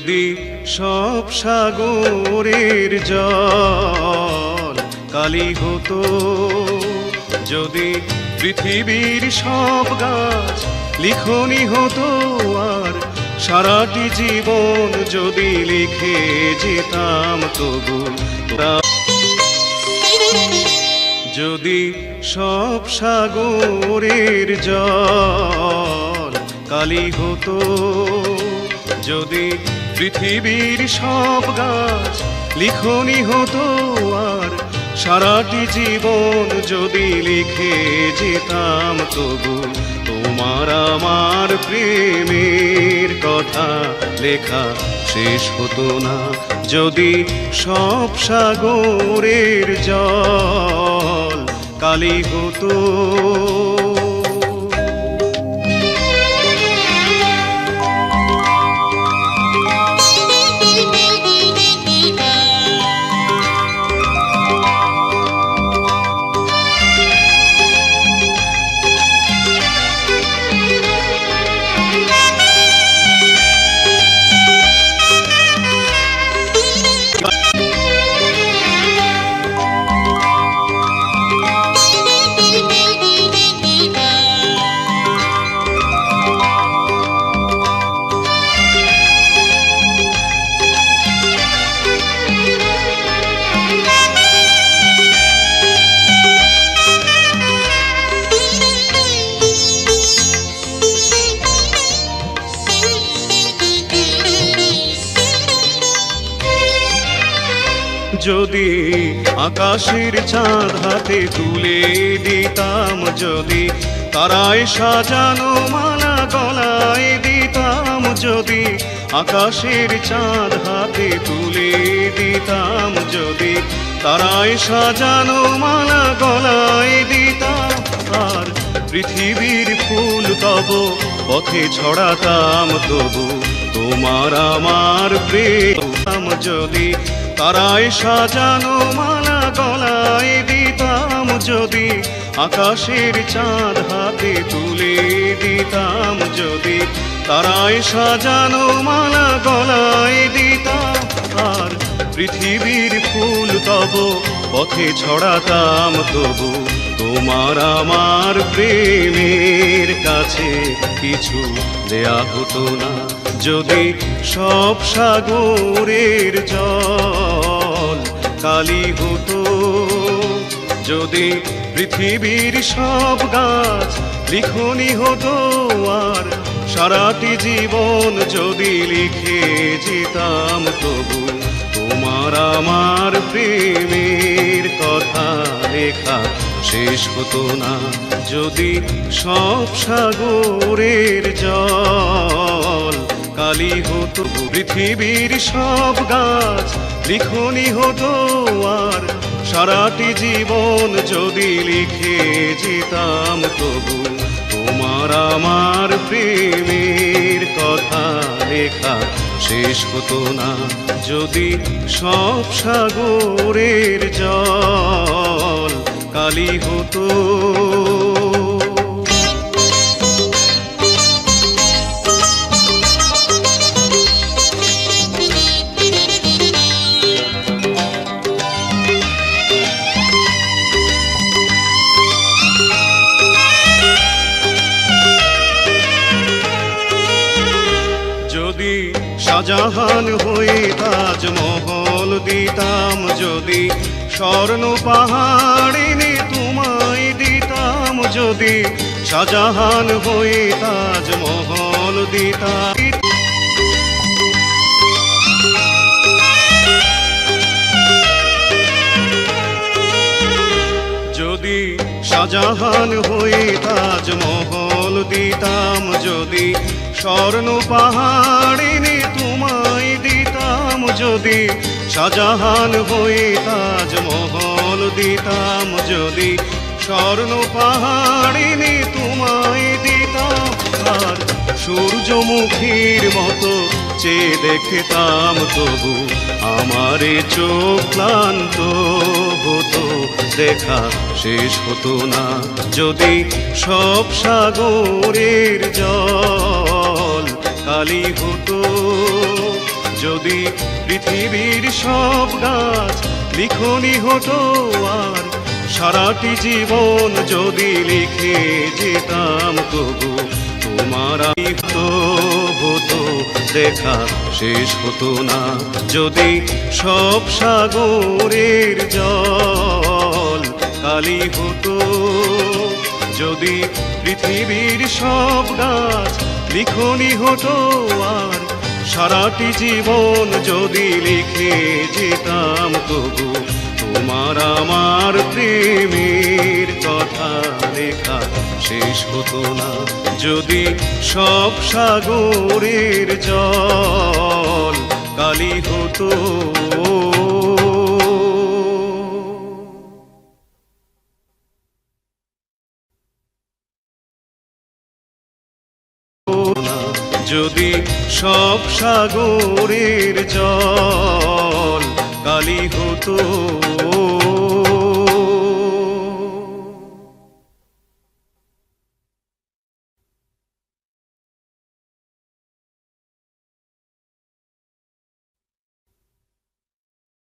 যদি সব সাগরের জল কালি হতো, যদি পৃথিবীর সব গাছ লিখনি হতো, আর সারাটি জীবন যদি লিখে যেতাম তবু যদি সব সাগরের জল কালি হতো, যদি পৃথিবীর সব গাছ লিখনি হতো আর সারাটি জীবন যদি লিখে যেতাম তবু তোমার আমার প্রেমের কথা লেখা শেষ হতো না। যদি সব সাগরের জল কালি হতো যদি আকাশের চাঁদ হাতে তুলে দিতাম, যদি তারায় সাজানো মালা গলায় দিতাম, যদি আকাশের চাঁদ হাতে তুলে দিতাম, যদি তারায় সাজানো মালা গলায় দিতাম, আর পৃথিবীর ফুল তব পথে ছড়াতাম, তবু তোমার আমার প্রেম, যদি তারায় সাজানো মালা গলায় দিতাম যদি, আকাশের চাঁদ হাতে তুলে দিতাম যদি। তারায় সাজানো মালা গলায় দিতাম, আর পৃথিবীর ফুল তব পথে ছড়াতাম তবু। তোমার আমার প্রেমের কাছে কিছু দেয়া হতো না। যদি সব সাগরের জল কালি হতো। যদি পৃথিবীর সব গাছ লিখনি হতো আর সারাটি জীবন যদি লিখে যেতাম তবু, তোমার আমার প্রেমের কথা লেখা শেষ হতো না। যদি সব সাগরের জল কালি হতো, পৃথিবীর সব গাছ লিখনি হতো আর সারাটি জীবন যদি লিখে যেতাম তবু তোমার আমার প্রেমের কথা লেখা শেষ হতো না। যদি সব সাগরের জল কালি হতো শাহজাহান হয়ে তাজমহল দিতাম যদি, স্বর্ণ পাহাড় এনে তোমায় দিতাম যদি, শাহজাহান হয়ে তাজমহল দিতাম। যদি শাহজাহান হয়ে তাজমহল দিতাম যদি, স্বর্ণ পাহাড় যদি শাহজাহান হয়ে তাজমহল দিতাম, যদি স্বর্ণ পাহাড় এনে তোমায় দিতাম, আর সূর্যমুখীর মতো চেয়ে দেখতাম, তবু আমারে চোখ ক্লান্ত হতো, দেখা শেষ হতো না। যদি সব সাগরের জল কালি হতো যদি পৃথিবীর সব গাছ লিখনি হতো আর, সারাটি জীবন যদি লিখে যেতাম তবু তোমার তো হতো, দেখা শেষ হতো না। যদি সব সাগরের জল কালি হতো, যদি পৃথিবীর সব গাছ লিখনি হতো আর সারাটি জীবন যদি লিখে যেতাম তবু তোমার আমার প্রেমের কথা লেখা শেষ হতো না। যদি সব সাগরের জল কালি হতো যদি সব সাগরের জল কালি হতো